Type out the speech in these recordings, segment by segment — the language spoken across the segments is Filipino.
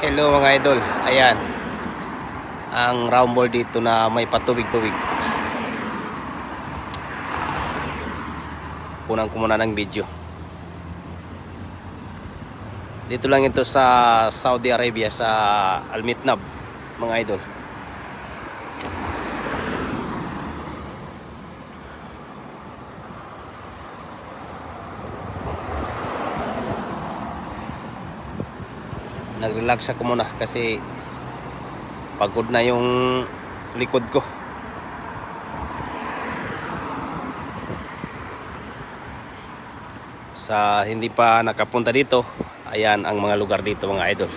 Hello mga idol. Ayan. Ang round ball dito na may patubig-tubig. Kunan ko ng video. Dito lang ito sa Saudi Arabia sa Al Mitnab mga idol. Nag-relax ako muna kasi pagod na yung likod ko. Sa hindi pa nakapunta dito ayan ang mga lugar dito mga idol.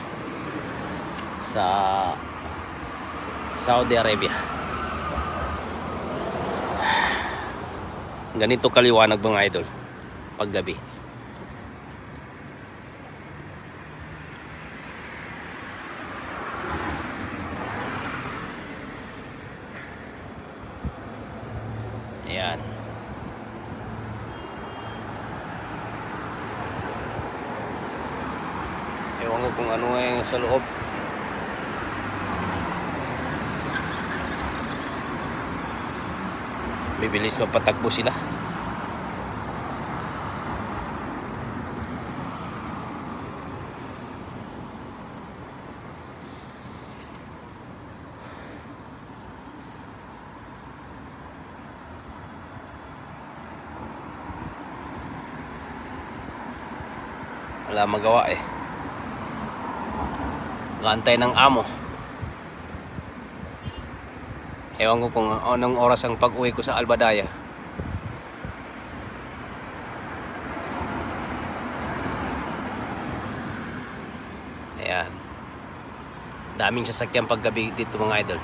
Sa Saudi Arabia. Ganito kaliwanag mga idol paggabi Ayan. Ewan ko kung ano yung sa loob. Bibilis mapatakbo sila. Wala magawa eh. Gantay ng amo. Ewan ko kung anong oras ang pag-uwi ko sa Albadaya. Ayan. Daming sasakyan paggabi dito mga idol.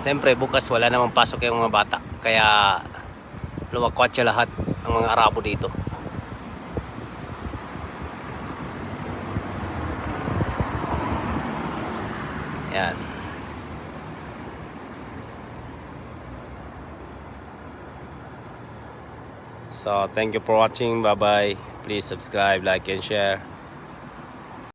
Siyempre bukas wala namang pasok yung mga bata. Kaya luwakwatsa lahat ang mga Arabo dito. So, thank you for watching. Bye-bye. Please subscribe, like, and share.